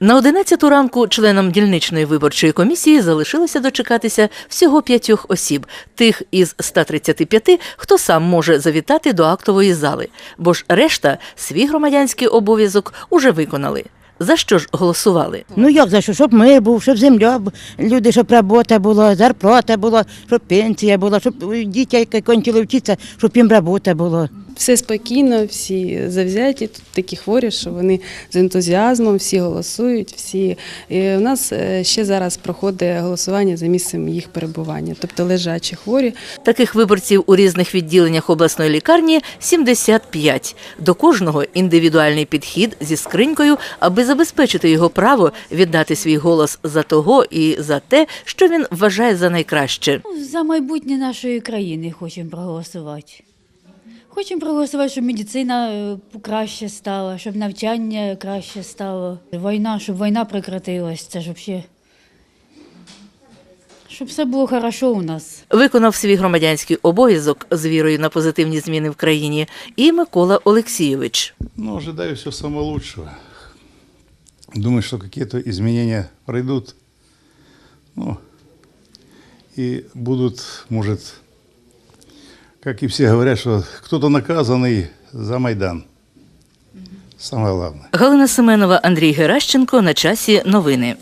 На 11 ранку членам дільничної виборчої комісії залишилося дочекатися всього п'ятьох осіб, тих із 135, хто сам може завітати до актової зали, бо ж решта свій громадянський обов'язок уже виконали. За що ж голосували? Ну як за що? Щоб мир був, щоб земля, люди, щоб робота була, зарплата була, щоб пенсія була, щоб у дітей, які кончили вчитися, щоб їм робота була. Все спокійно, всі завзяті, тут такі хворі, що вони з ентузіазмом, всі голосують, всі. І у нас е, ще зараз проходить голосування за місцем їх перебування, тобто лежачі хворі. Таких виборців у різних відділеннях обласної лікарні 75. До кожного індивідуальний підхід зі скринькою, аби забезпечити його право віддати свій голос за того і за те, що він вважає за найкраще. За майбутнє нашої країни хочемо проголосувати. Хочемо проголосувати, щоб медицина е, краще стала, щоб навчання краще стало. Війна, щоб війна прекратилась, це ж взагалі. Щоб все було хорошо у нас. Виконав свій громадянський обов'язок з вірою на позитивні зміни в країні і Микола Олексійович. Ну, ожидаю все самого лучшего. Думаю, что какие-то изменения пройдут. Ну, и будут, может, как и все говорят, что кто-то наказанный за Майдан. Самое главное. Галина Семенова, Андрій Геращенко на часі новини.